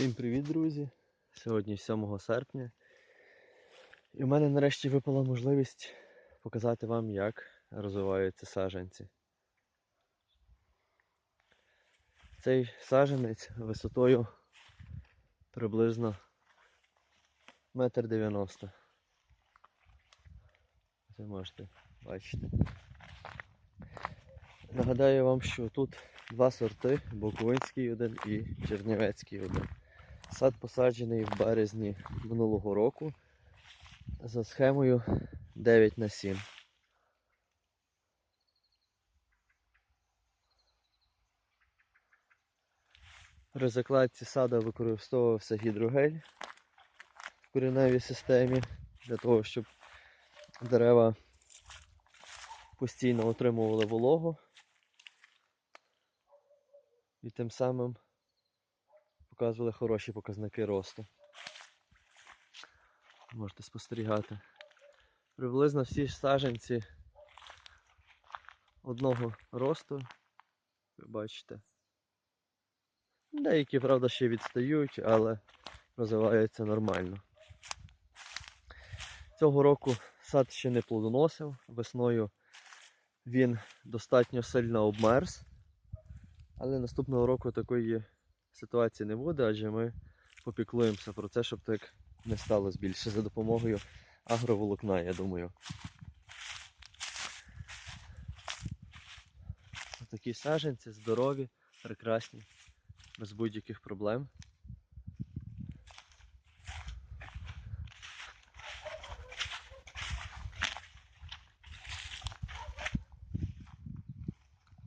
Всім привіт, друзі! Сьогодні 7 серпня. І в мене нарешті випала можливість показати вам, як розвиваються саджанці. Цей саджанець висотою приблизно 1,90 м. Ви можете бачити. Нагадаю вам, що тут два сорти, Буковинський один і Чернівецький один. Сад посаджений в березні минулого року за схемою 9 на 7. При закладці сада використовувався гідрогель в кореневій системі для того, щоб дерева постійно отримували вологу і тим самим показували хороші показники росту. Можете спостерігати. Приблизно всі ж саджанці одного росту, ви бачите. Деякі, правда, ще відстають, але розвиваються нормально. Цього року сад ще не плодоносив, весною він достатньо сильно обмерз, але наступного року такої ситуації не буде, адже ми попіклуємося про це, щоб так не сталося більше за допомогою агроволокна, я думаю. Такі саджанці здорові, прекрасні, без будь-яких проблем.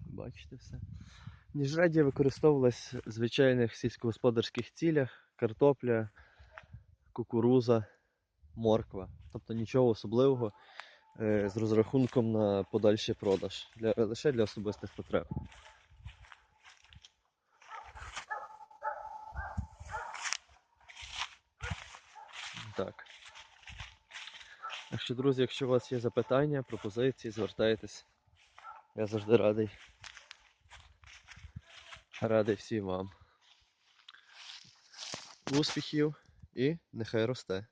Бачите все. Ніжрадія використовувалась в звичайних сільськогосподарських цілях, картопля, кукуруза, морква. Тобто нічого особливого е, з розрахунком на подальший продаж. Для, лише для особистих потреб. Так. Так друзі, якщо у вас є запитання, пропозиції, звертайтесь. Я завжди радий. Радий всім вам. Успіхів і нехай росте.